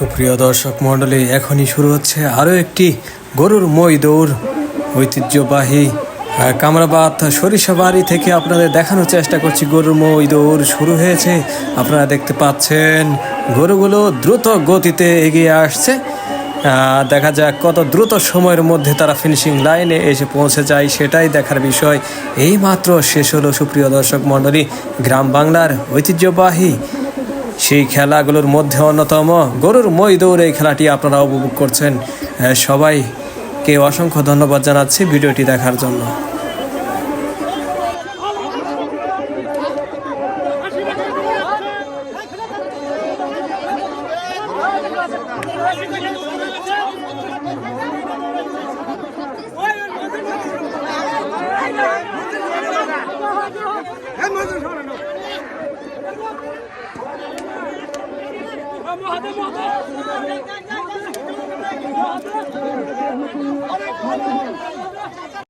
সুপ্রিয় দর্শক মণ্ডলী, এখনই শুরু হচ্ছে আরও একটি গরুর মই দৌড়। ঐতিহ্যবাহী কামরাবাদ সরিষাবাড়ি থেকে আপনাদের দেখানোর চেষ্টা করছি গরুর মই দৌড় শুরু হয়েছে। আপনারা দেখতে পাচ্ছেন, গরুগুলো দ্রুত গতিতে এগিয়ে আসছে। দেখা যাক কত দ্রুত সময়ের মধ্যে তারা ফিনিশিং লাইনে এসে পৌঁছে যায়, সেটাই দেখার বিষয়। এই মাত্র শেষ হলো, সুপ্রিয় দর্শক মণ্ডলী, গ্রাম বাংলার ঐতিহ্যবাহী সেই খেলাগুলোর মধ্যে অন্যতম গরুর মই দৌড় এই খেলাটি আপনারা উপভোগ করছেন। সবাইকে অসংখ্য ধন্যবাদ জানাচ্ছি ভিডিওটি দেখার জন্য। Hadi buradan.